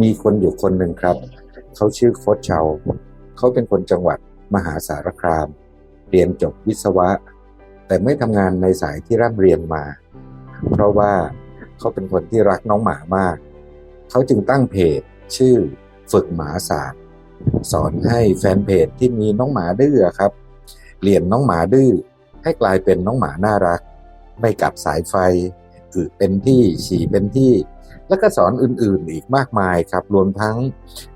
มีคนอยู่คนหนึ่งครับ เขาชื่อโค้ชเชาเขาเป็นคนจังหวัดมหาสารคาม เรียนจบวิศวะ แต่ไม่ทำงานในสายที่ร่ำเรียนมา เพราะว่าเขาเป็นคนที่รักน้องหมามาก เขาจึงตั้งเพจชื่อฝึกหมาศาสตร์ สอนให้แฟนเพจที่มีน้องหมาดื้อครับเปลี่ยนน้องหมาดื้อให้กลายเป็นน้องหมาน่ารัก ไม่กัดสายไฟอึเป็นที่ฉี่เป็นที่ แล้วก็สอนอื่นๆอีกมากมายครับ รวมทั้ง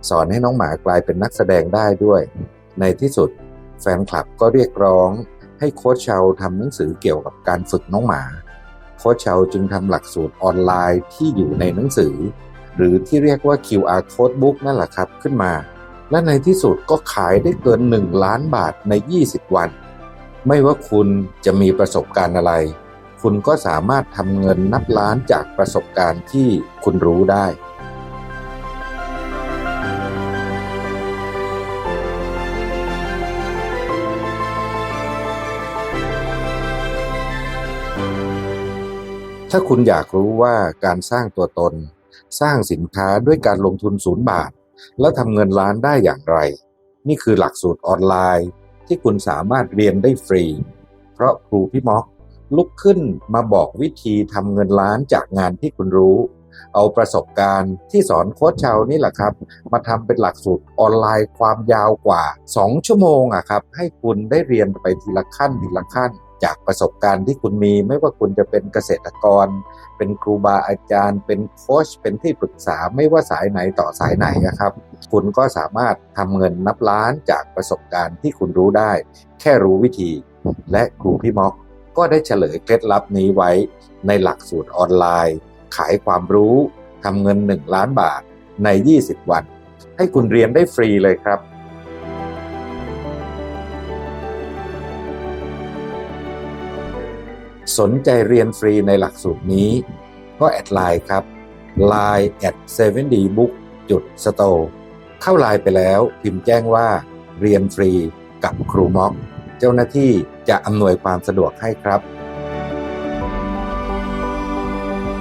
สอนให้น้องหมากลายเป็นนักแสดงได้ด้วย ในที่สุดแฟนคลับก็เรียกร้องให้โค้ชเชาทำหนังสือเกี่ยวกับการฝึกน้องหมา โค้ชเชาจึงทำหลักสูตรออนไลน์ที่อยู่ในหนังสือ หรือที่เรียกว่า QR Code Book นั่นแหละครับขึ้นมา และในที่สุดก็ขายได้เกิน 1 ล้านบาทใน 20 วัน ไม่ว่าคุณจะมีประสบการณ์อะไร คุณก็สามารถทำเงินนับล้านจากประสบการณ์ที่คุณรู้ได้ ถ้าคุณอยากรู้ว่าการสร้างตัวตน สร้างสินค้าด้วยการลงทุนศูนย์บาท แล้วทำเงินล้านได้อย่างไร นี่คือหลักสูตรออนไลน์ที่คุณสามารถเรียนได้ฟรี เพราะครูพี่ม็อก ลุกขึ้นมาบอกวิธีทำเงินล้านจากงานที่คุณรู้ เอาประสบการณ์ที่สอนโค้ชเชานี่แหละครับ มาทำเป็นหลักสูตรออนไลน์ความยาวกว่า 2 ชั่วโมงอะครับ ให้คุณได้เรียนไปทีละขั้นทีละขั้น จากประสบการณ์ที่คุณมี ไม่ว่าคุณจะเป็นเกษตรกร เป็นครูบาอาจารย์ เป็นโค้ชเป็นที่ปรึกษาไม่ว่าสายไหนต่อสายไหนนะครับ คุณก็สามารถทำเงินนับล้านจากประสบการณ์ที่คุณรู้ได้ แค่รู้วิธี และครูพี่ม็อก ก็ได้เฉลยเคล็ดลับนี้ไว้ ในหลักสูตรออนไลน์ ขายความรู้ทำเงิน 1 ล้านบาทใน 20 วัน ให้คุณเรียนได้ฟรีเลยครับ สนใจเรียนฟรีในหลักสูตรนี้ ก็แอดไลน์ครับ line at 7 d book จุด store เข้าไลน์ไปแล้วพิมพ์แจ้งว่าเรียนฟรีกับครูม็อก เจ้าหน้าที่ จะอำนวยความสะดวกให้ครับ